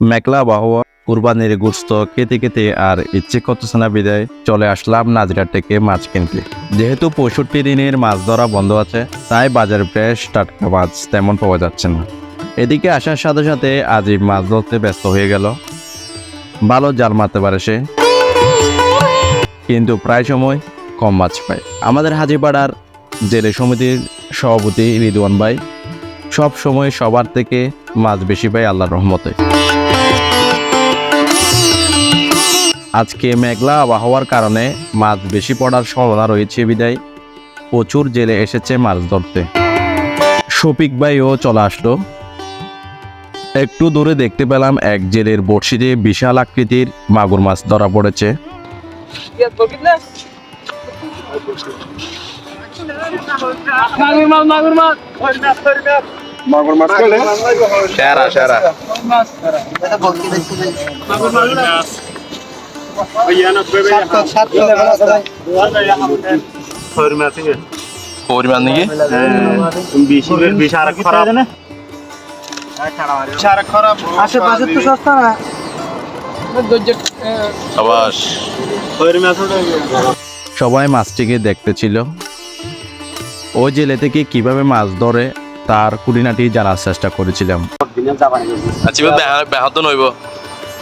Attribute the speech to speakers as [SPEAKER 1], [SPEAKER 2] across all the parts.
[SPEAKER 1] মেকলা বাহুয়া, কুরবানির গুস্ত খেতে খেতে আর ইচ্ছে করতেছে না বিদায়, চলে আসলাম নাজরা থেকে মাছ কিনতে। যেহেতু পঁয়ষট্টি দিনের মাছ ধরা বন্ধ আছে, তাই বাজারে ফ্রেশ টাটকা মাছ তেমন পাওয়া যাচ্ছে না। এদিকে আসার সাথে সাথে আজিব মাছ ধরতে ব্যস্ত হয়ে গেল। ভালো জাল মারতে পারে সে। কিন্তু প্রায় সময় কম মাছ পায়। আমাদের হাজিপাড়ার জেলে সমিতির সভাপতি রিদওয়ান ভাই সব সময় সবার থেকে মাছ বেশি পায় আল্লাহর রহমতে। আজকে মেঘলা আবহাওয়ার কারণে মাছ বেশি পড়ার সম্ভাবনা রয়েছে বিদায়। প্রচুর জেলে এসেছে মাছ ধরতে। শফিক ভাইও চলে আসলো। একটু দূরে দেখতে পেলাম এক জেলের বড়শিতে বিশাল আকৃতির মাগুর মাছ ধরা পড়েছে।
[SPEAKER 2] মাগুর মাছ মাগুর মাছ।
[SPEAKER 3] মাগুর মাছ করলে
[SPEAKER 1] সেরা সেরা।
[SPEAKER 2] মাগুর মাছ।
[SPEAKER 1] পরিমাণ নাকি
[SPEAKER 3] আশেপাশে তো সস্তা না
[SPEAKER 1] সবাই মাছটিকে দেখতে ছিল। ও জেলে থেকে কীভাবে মাছ ধরে তার কুড়িনাটি জানার চেষ্টা করেছিলাম। আচ্ছা ব্যাহত নইব।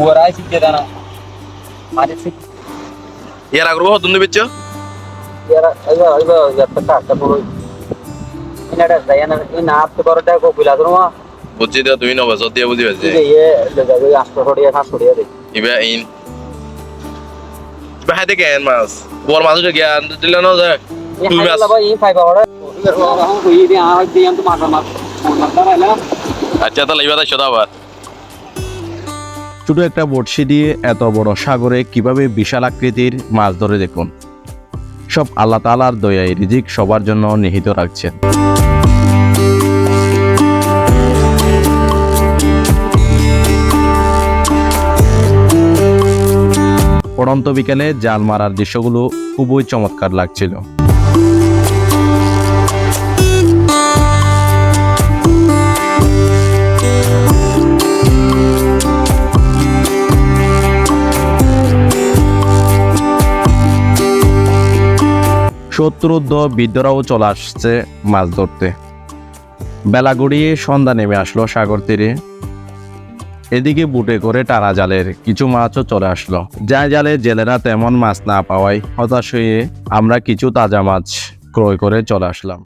[SPEAKER 4] ಊರಾಗ ಸಿಕ್ಕಿದಾನ ಮಾರಿ ಸಿಕ್ ಏನಾಗ್ರು ಹೊತ್ತೊಂದು ಬಿಚ್ಚು
[SPEAKER 1] বুঝছি তো তুই নবাস দিয়ে বুঝি
[SPEAKER 4] পারছি
[SPEAKER 1] ইবা ইন ইবা হাতে কেন মাছ বর মাছ উঠে জ্ঞান দিলে না যায়
[SPEAKER 4] তুই মাছ
[SPEAKER 1] আচ্ছা তাহলে ইবা তাই সদাবার ছোট একটা বড়শি দিয়ে এত বড় সাগরে কীভাবে বিশাল আকৃতির মাছ ধরে দেখুন? সব আল্লাহ তালার দয়ায় রিজিক সবার জন্য নিহিত রাখছেন। পড়ন্ত বিকেলে জাল মারার দৃশ্যগুলো খুবই চমৎকার লাগছিল। শত্রুদ্ধ বৃদ্ধরাও চলে আসছে মাছ ধরতে। বেলা গড়িয়ে সন্ধ্যা নেমে আসলো সাগর তীরে। এদিকে বুটে করে টানা জালের কিছু মাছও চলে আসলো। যা জালে জেলেরা তেমন মাছ না পাওয়ায় হতাশ হয়ে আমরা কিছু তাজা মাছ ক্রয় করে চলে আসলাম।